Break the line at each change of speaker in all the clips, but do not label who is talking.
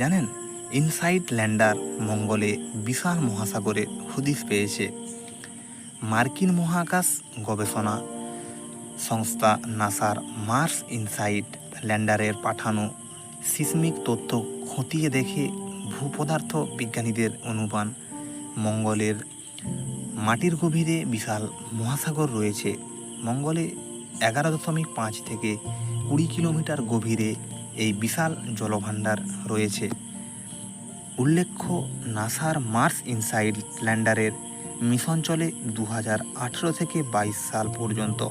জানেন? Inside lander মঙ্গলে বিশাল মহাসাগরে হদিশ পেয়েছে। মার্কিন মহাকাশ গবেষণা সংস্থা নাসার মার্স ইনসাইড ল্যান্ডারের পাঠানো সিসমিক তথ্য খতিয়ে দেখে ভূপদার্থ বিজ্ঞানীদের অনুমান, মঙ্গলের মাটির গভীরে বিশাল মহাসাগর রয়েছে। মঙ্গলে এগারো দশমিক পাঁচ থেকে কুড়ি কিলোমিটার গভীরে এই বিশাল জলভাণ্ডার রয়েছে। উল্লেখ্য, নাসার মার্স ইনসাইড ল্যান্ডারের মিশন চলে দু থেকে বাইশ সাল পর্যন্ত।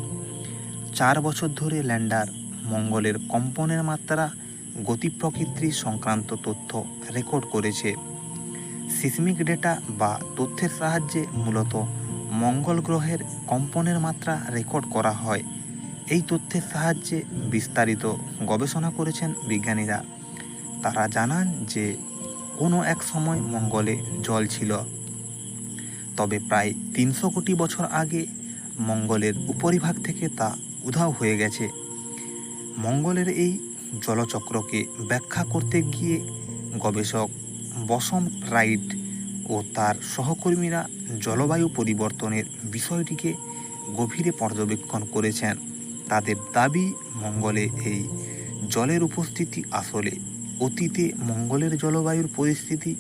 চার বছর ধরে ল্যান্ডার মঙ্গলের কম্পনের মাত্রা, গতি প্রকৃতি সংক্রান্ত তথ্য রেকর্ড করেছে। সিসমিক ডেটা বা তথ্যের সাহায্যে মূলত মঙ্গল গ্রহের কম্পনের মাত্রা রেকর্ড করা হয়। এই তথ্যের সাহায্যে বিস্তারিত গবেষণা করেছেন বিজ্ঞানীরা। তারা জানান যে, কোনো এক সময় মঙ্গলে জল ছিল। তবে প্রায় তিনশো কোটি বছর আগে মঙ্গলের উপরিভাগ থেকে তা উধাও হয়ে গেছে। মঙ্গলের এই জলচক্রকে ব্যাখ্যা করতে গিয়ে গবেষক বসম রাইট ও তার সহকর্মীরা জলবায়ু পরিবর্তনের বিষয়টিকে গভীরে পর্যবেক্ষণ করেছেন। তাদের দাবি, মঙ্গলে এই জলের উপস্থিতি আসলে অতীতে মঙ্গলের জলবায়ুর পরিস্থিতি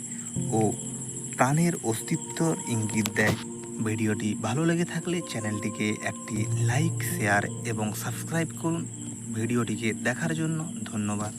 ও প্রাণের অস্তিত্বর ইঙ্গিত দেয়। ভিডিওটি ভালো লেগে থাকলে চ্যানেলটিকে একটি লাইক, শেয়ার এবং সাবস্ক্রাইব করুন। ভিডিওটিকে দেখার জন্য ধন্যবাদ।